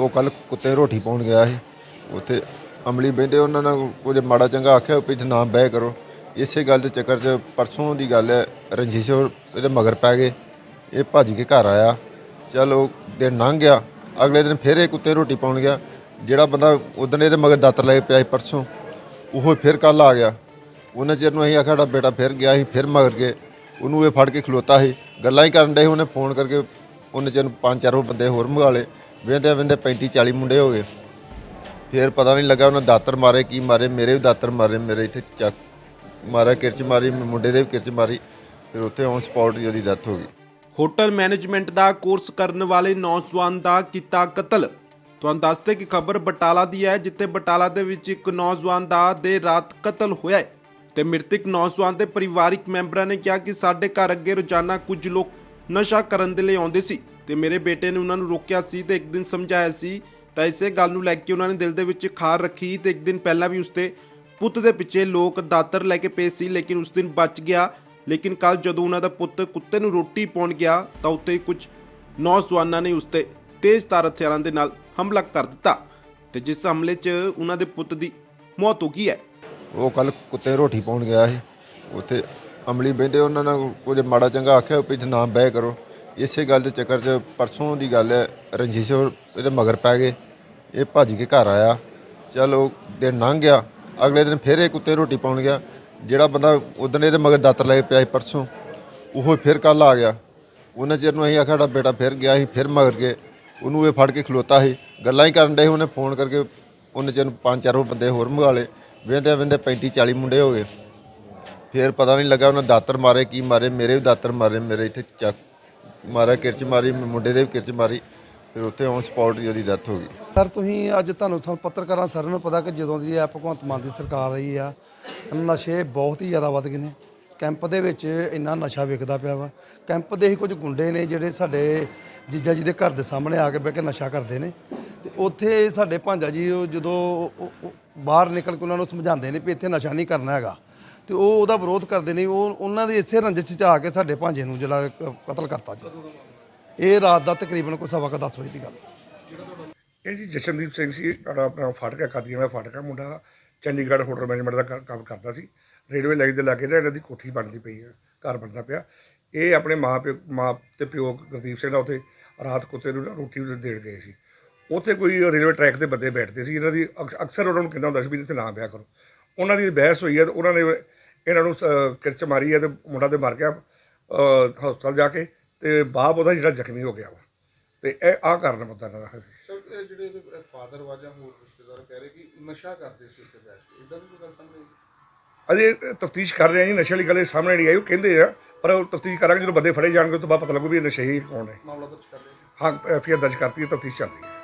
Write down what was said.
ਉਹ ਕੱਲ ਕੁੱਤੇ ਰੋਟੀ ਪਾਉਣ ਗਿਆ ਸੀ। ਉੱਥੇ ਅਮਲੀ ਬਹਿੰਦੇ ਉਹਨਾਂ ਨਾਲ ਕੁਝ ਮਾੜਾ ਚੰਗਾ ਆਖਿਆ ਵੀ ਨਾ ਬਹਿ ਕਰੋ। ਇਸੇ ਗੱਲ ਦੇ ਚੱਕਰ 'ਚ ਪਰਸੋਂ ਦੀ ਗੱਲ ਹੈ ਰਣਜੀਤ ਸਿੰਘ ਇਹਦੇ ਮਗਰ ਪੈ ਗਏ। ਇਹ ਭੱਜ ਕੇ ਘਰ ਆਇਆ। ਚਲ ਉਹ ਦਿਨ ਲੰਘ ਗਿਆ। ਅਗਲੇ ਦਿਨ ਫਿਰ ਇਹ ਕੁੱਤੇ ਰੋਟੀ ਪਾਉਣ ਗਿਆ। ਜਿਹੜਾ ਬੰਦਾ ਉਦੋਂ ਇਹਦੇ ਮਗਰ ਦਾਤਰ ਲੈ ਕੇ ਪਿਆ ਸੀ ਪਰਸੋਂ ਉਹ ਫਿਰ ਕੱਲ ਆ ਗਿਆ। ਉਹਨਾਂ ਚਿਰ ਨੂੰ ਅਸੀਂ ਆਖਿਆ ਸਾਡਾ ਬੇਟਾ ਫਿਰ ਗਿਆ ਸੀ ਫਿਰ ਮਗਰ ਕੇ ਉਹਨੂੰ ਇਹ ਫੜ ਕੇ ਖਲੋਤਾ ਸੀ। ਗੱਲਾਂ ਹੀ ਕਰਨ ਡਏ ਸੀ, ਉਹਨੇ ਫੋਨ ਕਰਕੇ ਉਹਨੇ ਚਿਰ ਨੂੰ ਪੰਜ ਚਾਰ ਹੋਰ ਬੰਦੇ ਹੋਰ ਮੰਗਾ ਲਏ। ਵੇਂਦੇ ਵੇਂਦੇ 35 40 ਮੁੰਡੇ ਹੋ ਗਏ। ਫਿਰ ਪਤਾ ਨਹੀਂ ਲੱਗਾ ਉਹਨਾਂ ਦਾਤਰ ਮਾਰੇ, ਕੀ ਮਾਰੇ, ਮੇਰੇ ਵੀ ਦਾਤਰ ਮਾਰੇ, ਮੇਰੇ ਇੱਥੇ ਚੱਕ ਮਾਰਿਆ, ਕਿਰਚ ਮਾਰੀ, ਮੁੰਡੇ ਦੇ ਵੀ ਕਿਰਚ ਮਾਰੀ, ਫਿਰ ਉੱਥੇ ਔਨ ਸਪੌਟ ਹੀ ਉਹਦੀ ਡੈਥ ਹੋ ਗਈ। ਹੋਟਲ ਮੈਨੇਜਮੈਂਟ ਦਾ ਕੋਰਸ ਕਰਨ ਵਾਲੇ ਨੌਜਵਾਨ ਦਾ ਕੀਤਾ ਕਤਲ। ਤੁਹਾਨੂੰ ਦੱਸਦੇ ਕਿ ਖਬਰ ਬਟਾਲਾ ਦੀ ਹੈ, ਜਿੱਥੇ ਬਟਾਲਾ ਦੇ ਵਿੱਚ ਇੱਕ ਨੌਜਵਾਨ ਦਾ ਦੇ ਰਾਤ ਕਤਲ ਹੋਇਆ ਹੈ। ਤੇ ਮ੍ਰਿਤਕ ਨੌਜਵਾਨ ਦੇ ਪਰਿਵਾਰਿਕ ਮੈਂਬਰਾਂ ਨੇ ਕਿਹਾ ਕਿ ਸਾਡੇ ਘਰ ਅੱਗੇ ਰੋਜ਼ਾਨਾ ਕੁਝ ਲੋਕ ਨਸ਼ਾ ਕਰਨ ਦੇ ਲਈ ਆਉਂਦੇ ਸੀ। ਤੇ ਮੇਰੇ ਬੇਟੇ ਨੇ ਉਹਨਾਂ ਨੂੰ ਰੋਕਿਆ ਸੀ ਤੇ ਇੱਕ ਦਿਨ ਸਮਝਾਇਆ ਸੀ, ਤਾਂ ਇਸੇ ਗੱਲ ਨੂੰ ਲੈ ਕੇ ਉਹਨਾਂ ਨੇ ਦਿਲ ਦੇ ਵਿੱਚ ਖਾਰ ਰੱਖੀ ਤੇ ਇੱਕ ਦਿਨ ਪਹਿਲਾਂ ਵੀ ਉਸਤੇ ਪੁੱਤ ਦੇ ਪਿੱਛੇ ਲੋਕ ਦਾਤਰ ਲੈ ਕੇ ਪਏ ਸੀ, ਲੇਕਿਨ ਉਸ ਦਿਨ ਬਚ ਗਿਆ। ਲੇਕਿਨ ਕੱਲ ਜਦੋਂ ਉਹਨਾਂ ਦਾ ਪੁੱਤ ਕੁੱਤੇ ਨੂੰ ਰੋਟੀ ਪਾਉਣ ਗਿਆ, ਤਾਂ ਉੱਤੇ ਕੁਝ ਨੌਜਵਾਨਾਂ ਨੇ ਉਸਤੇ ਤੇਜ਼ਧਾਰ ਹਥਿਆਰਾਂ ਦੇ ਨਾਲ ਹਮਲਾ ਕਰ ਦਿੱਤਾ ਤੇ ਜਿਸ ਹਮਲੇ 'ਚ ਉਹਨਾਂ ਦੇ ਪੁੱਤ ਦੀ ਮੌਤ ਹੋ ਗਈ ਹੈ। ਉਹ ਕੱਲ ਕੁੱਤੇ ਰੋਟੀ ਪਾਉਣ ਗਿਆ ਸੀ। ਉੱਥੇ ਅਮਲੀ ਬਹਿੰਦੇ ਉਹਨਾਂ ਨਾਲ, ਕੁਝ ਮਾੜਾ ਚੰਗਾ ਆਖਿਆ, ਵੀ ਨਾ ਬਹਿ ਕਰੋ। ਇਸੇ ਗੱਲ ਦੇ ਚੱਕਰ 'ਚ ਪਰਸੋਂ ਦੀ ਗੱਲ ਹੈ ਰਣਜੀਤ ਸਿੰਘ ਇਹਦੇ ਮਗਰ ਪੈ ਗਏ। ਇਹ ਭੱਜ ਕੇ ਘਰ ਆਇਆ। ਚਲ ਦਿਨ ਲੰਘ ਗਿਆ। ਅਗਲੇ ਦਿਨ ਫਿਰ ਇਹ ਕੁੱਤੇ ਰੋਟੀ ਪਾਉਣ ਗਿਆ। ਜਿਹੜਾ ਬੰਦਾ ਉਦੋਂ ਇਹਦੇ ਮਗਰ ਦਾਤਰ ਲੈ ਕੇ ਪਿਆ ਸੀ ਪਰਸੋਂ ਉਹ ਫਿਰ ਕੱਲ ਆ ਗਿਆ। ਉਹਨਾਂ ਚਿਰ ਨੂੰ ਅਸੀਂ ਆਖਿਆ ਸਾਡਾ ਬੇਟਾ ਫਿਰ ਗਿਆ ਸੀ ਫਿਰ ਮਗਰ ਕੇ ਉਹਨੂੰ ਇਹ ਫੜ ਕੇ ਖਲੋਤਾ ਸੀ। ਗੱਲਾਂ ਹੀ ਕਰਨ ਡਏ ਸੀ, ਉਹਨੇ ਫੋਨ ਕਰਕੇ ਉਹਨੇ ਚਿਰ ਨੂੰ ਪੰਜ ਚਾਰ ਬੰਦੇ ਹੋਰ ਮੰਗਾ ਲਏ। ਵੇਂਦੇ ਵੇਂਦੇ 35 40 ਮੁੰਡੇ ਹੋ ਗਏ। ਫਿਰ ਪਤਾ ਨਹੀਂ ਲੱਗਾ ਉਹਨਾਂ ਦਾਤਰ ਮਾਰੇ ਕੀ ਮਾਰੇ। ਮੇਰੇ ਵੀ ਦਾਤਰ ਮਾਰੇ ਮੇਰੇ ਇੱਥੇ ਚੱਕ ਮਾਰਾ ਕਿਰਚ ਮਾਰੀ, ਮੁੰਡੇ ਦੇ ਵੀ ਕਿਰਚ ਮਾਰੀ, ਫਿਰ ਉੱਥੇ ਔਨ ਸਪੌਟ ਹੀ ਉਹਦੀ ਡੈਥ ਹੋ ਗਈ। ਸਰ, ਤੁਸੀਂ ਅੱਜ ਤੁਹਾਨੂੰ ਸਾਨੂੰ ਪੱਤਰਕਾਰਾਂ ਸਾਰਿਆਂ ਨੂੰ ਪਤਾ ਕਿ ਜਦੋਂ ਦੀ ਇਹ ਭਗਵੰਤ ਮਾਨ ਦੀ ਸਰਕਾਰ ਆਈ ਆ ਨਸ਼ੇ ਬਹੁਤ ਹੀ ਜ਼ਿਆਦਾ ਵੱਧ ਗਏ ਨੇ। ਕੈਂਪ ਦੇ ਵਿੱਚ ਇੰਨਾ ਨਸ਼ਾ ਵਿਕਦਾ ਪਿਆ ਵਾ। ਕੈਂਪ ਦੇ ਹੀ ਕੁਝ ਗੁੰਡੇ ਨੇ ਜਿਹੜੇ ਸਾਡੇ ਜੀਜਾ ਜੀ ਦੇ ਘਰ ਦੇ ਸਾਹਮਣੇ ਆ ਕੇ ਬਹਿ ਕੇ ਨਸ਼ਾ ਕਰਦੇ ਨੇ। ਤੇ ਉੱਥੇ ਸਾਡੇ ਭਾਂਜਾ ਜੀ ਉਹ ਜਦੋਂ ਬਾਹਰ ਨਿਕਲ ਕੇ ਉਹਨਾਂ ਨੂੰ ਸਮਝਾਉਂਦੇ ਨੇ ਵੀ ਇੱਥੇ ਨਸ਼ਾ ਨਹੀਂ ਕਰਨਾ ਹੈਗਾ। ਤੇ ਉਹ ਉਹਦਾ ਵਿਰੋਧ ਕਰਦੇ ਨੇ, ਉਹ ਉਹਨਾਂ ਦੇ ਇਸੇ ਰੰਜਿਸ਼ 'ਚ ਆ ਕੇ ਸਾਡੇ ਭਾਂਜੇ ਨੂੰ ਜਿਹੜਾ ਕਤਲ ਕਰਤਾ ਜੀ। ਇਹ ਰਾਤ ਦਾ ਤਕਰੀਬਨ ਕੋਈ ਸਵਾ ਕੁ ਦਸ ਵਜੇ ਦੀ ਗੱਲ ਹੈ। ਇਹ ਜੀ ਜਸ਼ਨਦੀਪ ਸਿੰਘ ਸੀ ਸਾਡਾ ਆਪਣਾ ਫਾਟਕਾ ਕਾਦੀਆਂ ਦਾ ਫਾਟਕਾ, ਮੁੰਡਾ ਚੰਡੀਗੜ੍ਹ ਹੋਟਲ ਮੈਨੇਜਮੈਂਟ ਦਾ ਕ- ਕੰਮ ਕਰਦਾ ਸੀ। ਰੇਲਵੇ ਲਾਈਨ ਦੇ ਲਾਗੇ ਨਾ ਇਹਨਾਂ ਦੀ ਕੋਠੀ ਬਣਦੀ ਪਈ ਹੈ ਘਰ ਬਣਦਾ ਪਿਆ। ਇਹ ਆਪਣੇ ਮਾਂ ਪਿਓ, ਮਾਂ ਤੇ ਪਿਓ ਗੁਰਦੀਪ ਸਿੰਘ ਦਾ ਉੱਥੇ ਰਾਤ ਕੁੱਤੇ ਨੂੰ ਨਾ ਰੋਟੀ ਦੇਣ ਗਏ ਸੀ। ਉੱਥੇ ਕੋਈ ਰੇਲਵੇ ਟਰੈਕ ਦੇ ਬੰਦੇ ਬੈਠਦੇ ਸੀ, ਇਹਨਾਂ ਦੀ ਅਕਸ- ਅਕਸਰ ਉਹਨਾਂ ਨੂੰ ਕਹਿੰਦਾ ਹੁੰਦਾ ਸੀ ਵੀ ਇੱਥੇ ਨਾ ਵਿਆਹ ਕਰੋ। ਉਹਨਾਂ ਦੀ ਬਹਿਸ ਹੋਈ ਹੈ ਤੇ ਉਹਨਾਂ ਨੇ ਇਹਨਾਂ ਨੂੰ ਕਿਰਚ ਮਾਰੀ ਹੈ ਤੇ ਮੁੰਡਾ ਤੇ ਮਰ ਗਿਆ ਹਸਪਤਾਲ ਜਾ ਕੇ ਤੇ ਬਾਪ ਉਹਦਾ ਜਿਹੜਾ ਜ਼ਖਮੀ ਹੋ ਗਿਆ ਵਾ। ਤੇ ਇਹ ਆਹ ਕਾਰਨ ਪਤਾ ਇਹਨਾਂ ਦਾ ਸਰ ਜਿਹੜੇ ਫਾਦਰ ਵਾਜਾ ਹੋਰ ਰਿਸ਼ਤੇਦਾਰ ਕਹਿ ਰਹੇ ਕਿ ਨਸ਼ਾ ਕਰਦੇ ਸੀ ਉੱਤੇ ਬੈਠ ਕੇ ਇਦਾਂ ਦੀ ਕੋਈ ਗੱਲ ਸਾਹਮਣੇ? ਅਜੇ ਤਫਤੀਸ਼ ਕਰ ਰਹੇ ਆ ਜੀ ਨਸ਼ੇ ਵਾਲੀ ਗੱਲ ਸਾਹਮਣੇ ਨਹੀਂ ਆਈ ਉਹ ਕਹਿੰਦੇ ਆ ਪਰ ਉਹ ਤਫਤੀਸ਼ ਕਰਾਂਗੇ ਜਦੋਂ ਬੰਦੇ ਫੜੇ ਜਾਣਗੇ ਉਸ ਤੋਂ ਬਾਅਦ ਪਤਾ ਲੱਗੂ ਵੀ ਇਹ ਨਸ਼ੇ ਹੀ ਕੌਣ ਹੈ ਮਾਮਲਾ ਦਰਜ ਕਰ ਲਿਆ। ਹਾਂ ਐਫਆਈਆਰ ਦਰਜ ਕਰਤੀ ਹੈ ਤਫਤੀਸ਼ ਚੱਲ ਰਹੀ ਹੈ।